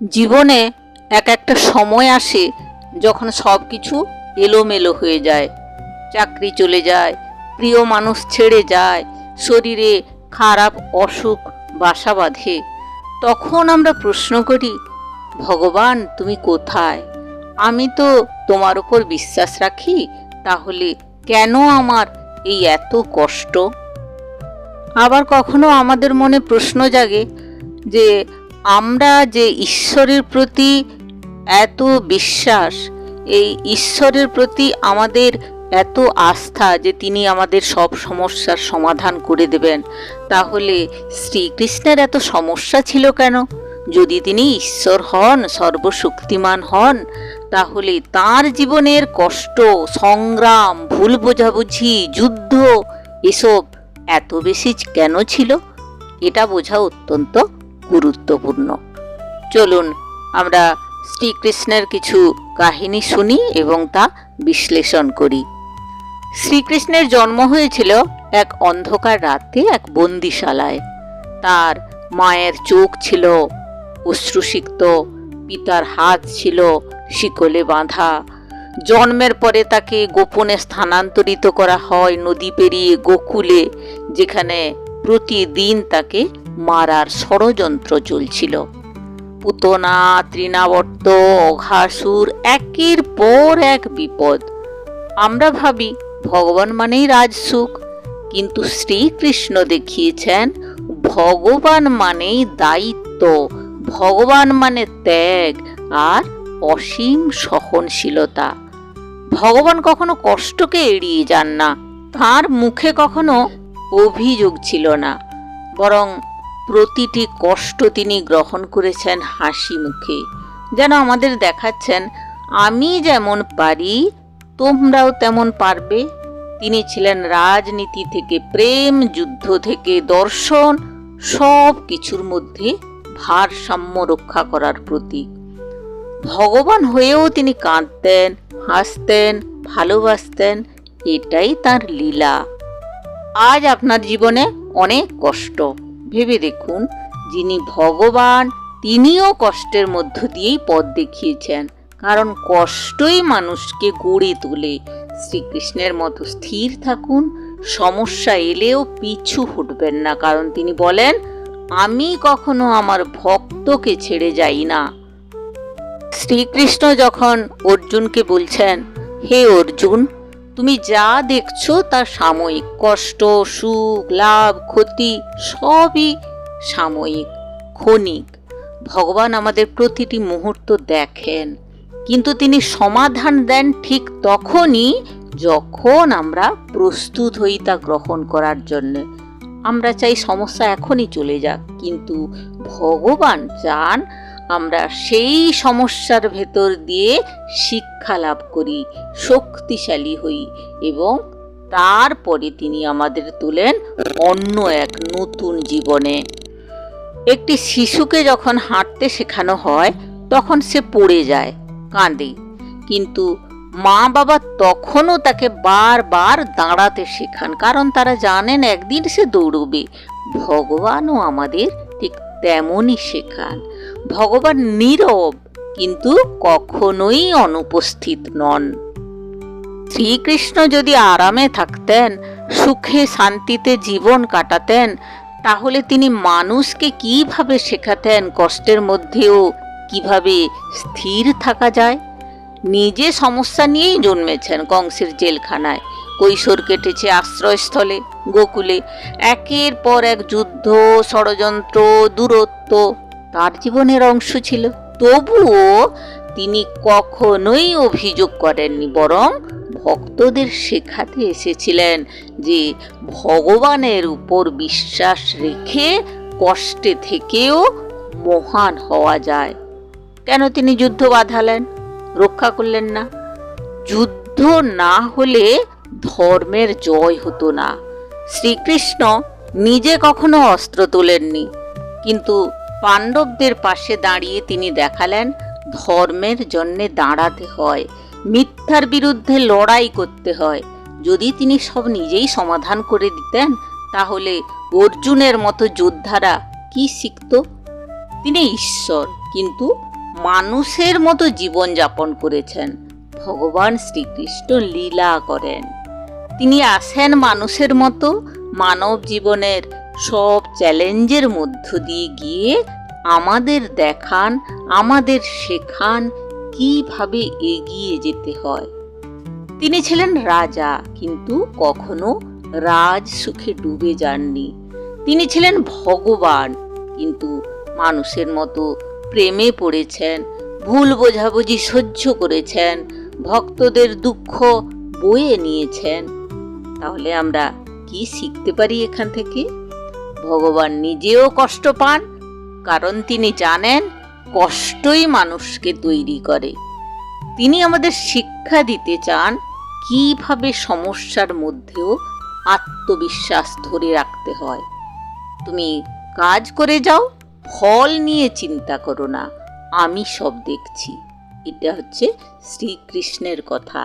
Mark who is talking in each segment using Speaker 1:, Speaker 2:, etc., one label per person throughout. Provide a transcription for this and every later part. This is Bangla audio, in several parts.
Speaker 1: জীবনে এক একটা সময় আসে যখন সব কিছু এলোমেলো হয়ে যায়। চাকরি চলে যায়, প্রিয় মানুষ ছেড়ে যায়, শরীরে খারাপ, অসুখ, বাসা বাঁধে। তখন আমরা প্রশ্ন করি, ভগবান, তুমি কোথায়? আমি তো তোমার উপর বিশ্বাস রাখি, তাহলে কেন আমার এই এত কষ্ট? আবার কখনো আমাদের মনে প্রশ্ন জাগে যে আমরা যে ঈশ্বরের প্রতি এত বিশ্বাস, এই ঈশ্বরের প্রতি আমাদের এত আস্থা যে তিনি আমাদের সব সমস্যার সমাধান করে দেবেন, তাহলে শ্রীকৃষ্ণের এত সমস্যা ছিল কেন? যদি তিনি ঈশ্বর হন, সর্বশক্তিমান হন, তাহলে তার জীবনের কষ্ট, সংগ্রাম, ভুল বোঝাবুঝি, যুদ্ধ, এসব এত বেশি কেন ছিল? এটা বোঝা অত্যন্ত গুরুত্বপূর্ণ। চলুন, আমরা শ্রীকৃষ্ণের কিছু কাহিনী শুনি এবং তা বিশ্লেষণ করি। শ্রীকৃষ্ণের জন্ম হয়েছিল এক অন্ধকার রাতে এক বন্দিশালায়। তার মায়ের চোখ ছিল অশ্রুসিক্ত, পিতার হাত ছিল শিকলে বাঁধা। জন্মের পরে তাকে গোপনে স্থানান্তরিত করা হয় নদী পেরিয়ে গোকুলে, যেখানে প্রতিদিন তাকে মারার ষড়যন্ত্র চলছিল। পুতনা, তৃণাবর্ত, অঘাসুর, একের পর এক বিপদ। আমরা ভাবি, ভগবান মানেই রাজসুখ। কিন্তু শ্রীকৃষ্ণ দেখিয়েছেন, ভগবান মানেই দায়িত্ব। ভগবান মানে ত্যাগ আর অসীম সহনশীলতা। ভগবান কখনো কষ্টকে এড়িয়ে যান না। তার মুখে কখনো অভিযোগ ছিল না। বরং প্রতিটি কষ্ট তিনি গ্রহণ করেছেন হাসি মুখে। যেন আমাদের দেখাচ্ছেন, আমি যেমন পারি, তোমরাও তেমন পারবে। তিনি ছিলেন রাজনীতি থেকে প্রেম, যুদ্ধ থেকে দর্শন, সব কিছুর মধ্যে ভারসাম্য রক্ষা করার প্রতীক। ভগবান হয়েও তিনি কাঁদতেন, হাসতেন, ভালোবাসতেন, এটাই তার লীলা। আজ আপনার জীবনে অনেক কষ্ট। ভেবে দেখুন যিনি ভগবান, তিনিও কষ্টের মধ্য দিয়েই পথ দেখিয়েছেন। কারণ কষ্টই মানুষকে গড়ে তোলে। শ্রীকৃষ্ণের মতো স্থির থাকুন, সমস্যা এলেও পিছু হটবেন না। কারণ তিনি বলেন, আমি কখনো আমার ভক্তকে ছেড়ে যাই না। শ্রীকৃষ্ণ যখন অর্জুনকে বলছেন, হে অর্জুন তুমি যা দেখছ তা সাময়িক কষ্ট, সুখ, লাভ, ক্ষতি, সবই সাময়িক, ক্ষণিক। ভগবান আমাদের প্রতিটি মুহূর্ত দেখেন। কিন্তু তিনি সমাধান দেন ঠিক তখনই যখন আমরা প্রস্তুত হই তা গ্রহণ করার জন্য। আমরা চাই সমস্যা এখনই চলে যাক, কিন্তু ভগবান চান আমরা সেই সমস্যার ভেতর দিয়ে শিক্ষা লাভ করি, শক্তিশালী হই এবং তারপরে তিনি আমাদের তোলেন অন্য এক নতুন জীবনে। একটি শিশুকে যখন হাঁটতে শেখানো হয়, তখন সে পড়ে যায়, কাঁদে। কিন্তু মা বাবা তখনও তাকে বারবার দাঁড়াতে শেখান, কারণ তারা জানেন একদিন সে দৌড়বে। ভগবানও আমাদের ঠিক তেমনই শেখান। ভগবান নীরব, কিন্তু কখনোই অনুপস্থিত নন। শ্রীকৃষ্ণ যদি আরামে থাকতেন, সুখে শান্তিতে জীবন কাটাতেন, তাহলে তিনি মানুষকে কীভাবে শেখাতেন কষ্টের মধ্যেও কীভাবে স্থির থাকা যায়? নিজে সমস্যা নিয়েই জন্মেছেন কংসের জেলখানায়। কৈশোর কেটেছে আশ্রয়স্থলে, গোকুলে। একের পর এক যুদ্ধ, ষড়যন্ত্র, দূরত্ব তার জীবনের অংশ ছিল। তবুও তিনি কখনোই অভিযোগ করেননি, বরং ভক্তদের শেখাতে এসেছিলেন যে ভগবানের উপর বিশ্বাস রেখে কষ্টে থেকেও মহান হওয়া যায়। কেন তিনি যুদ্ধ বাঁধালেন? রক্ষা করলেন না। যুদ্ধ না হলে ধর্মের জয় হতো না। শ্রীকৃষ্ণ নিজে কখনো অস্ত্র তোলেননি, কিন্তু পাণ্ডবদের পাশে দাঁড়িয়ে তিনি দেখালেন, ধর্মের জন্যে দাঁড়াতে হয়, মিথ্যার বিরুদ্ধে লড়াই করতে হয়। যদি তিনি সব নিজেই সমাধান করে দিতেন, তাহলে অর্জুনের মতো যোদ্ধারা কি শিখত? তিনি ঈশ্বর, কিন্তু মানুষের মতো জীবন যাপন করেছেন। ভগবান শ্রীকৃষ্ণ লীলা করেন। তিনি আসেন মানুষের মতো মানব জীবনের সব চ্যালেঞ্জের মধ্য দিয়ে গিয়ে আমাদের দেখান, আমাদের শেখান কীভাবে এগিয়ে যেতে হয়। তিনি ছিলেন রাজা, কিন্তু কখনো রাজ সুখে ডুবে যাননি। তিনি ছিলেন ভগবান, কিন্তু মানুষের মতো প্রেমে পড়েছেন, ভুল বোঝাবুঝি সহ্য করেছেন, ভক্তদের দুঃখ বয়ে নিয়েছেন। তাহলে আমরা কি শিখতে পারি এখান থেকে? ভগবান নিজেও কষ্ট পান, কারণ তিনি জানেন কষ্টই মানুষকে তৈরি করে। তিনি আমাদের শিক্ষা দিতে চান কীভাবে সমস্যার মধ্যেও আত্মবিশ্বাস ধরে রাখতে হয়। তুমি কাজ করে যাও, ফল নিয়ে চিন্তা করো না, আমি সব দেখছি। এটা হচ্ছে শ্রীকৃষ্ণের কথা।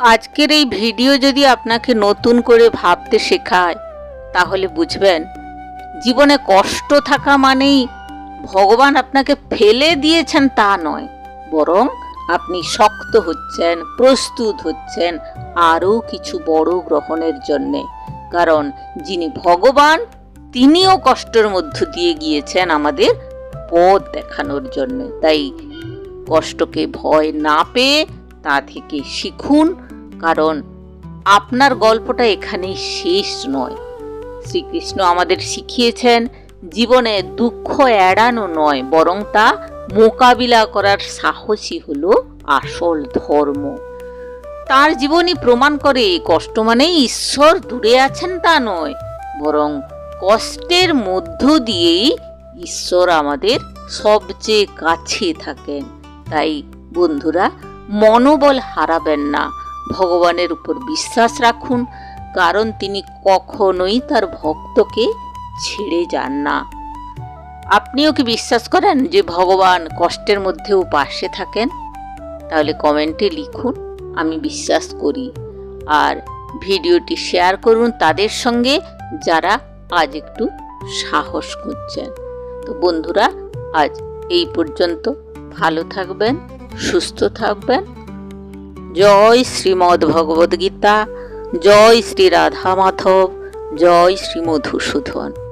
Speaker 1: আজকের এই ভিডিও যদি আপনাকে নতুন করে ভাবতে শেখায় তাহলে বুঝবেন, জীবনে কষ্ট থাকা মানেই ভগবান আপনাকে ফেলে দিয়েছেন তা নয়, বরং আপনি শক্ত হচ্ছেন, প্রস্তুত হচ্ছেন আরও কিছু বড় গ্রহণের জন্যে। কারণ যিনি ভগবান, তিনিও কষ্টের মধ্য দিয়ে গিয়েছেন আমাদের পথ দেখানোর জন্য। তাই কষ্টকে ভয় না পেয়ে তা থেকে শিখুন, কারণ আপনার গল্পটা এখানেই শেষ নয়। শ্রীকৃষ্ণ আমাদের শিখিয়েছেন, জীবনে দুঃখ এড়ানো নয়, বরং তা মোকাবিলা করার সাহসী হল আসল ধর্ম। তার জীবনী প্রমাণ করে কষ্ট মানেই ঈশ্বর দূরে আছেন তা নয়, বরং কষ্টের মধ্য দিয়েই ঈশ্বর আমাদের সবচেয়ে কাছে থাকেন। তাই বন্ধুরা, মনোবল হারাবেন না, ভগবানের উপর বিশ্বাস রাখুন কারণ তিনি কখনোই তার ভক্তকে ছেড়ে যান না। আপনিও কি বিশ্বাস করেন যে ভগবান কষ্টের মধ্যেও পাশে থাকেন? তাহলে কমেন্টে লিখুন, আমি বিশ্বাস করি। আর ভিডিওটি শেয়ার করুন তাদের সঙ্গে যারা আজ একটু সাহস করছেন তো বন্ধুরা, আজ এই পর্যন্ত। ভালো থাকবেন, সুস্থ থাকবেন। জয় শ্রীমদ্ ভগবদ্গীতা জয় শ্রী রাধা মাধব জয় শ্রী মধুসূদন।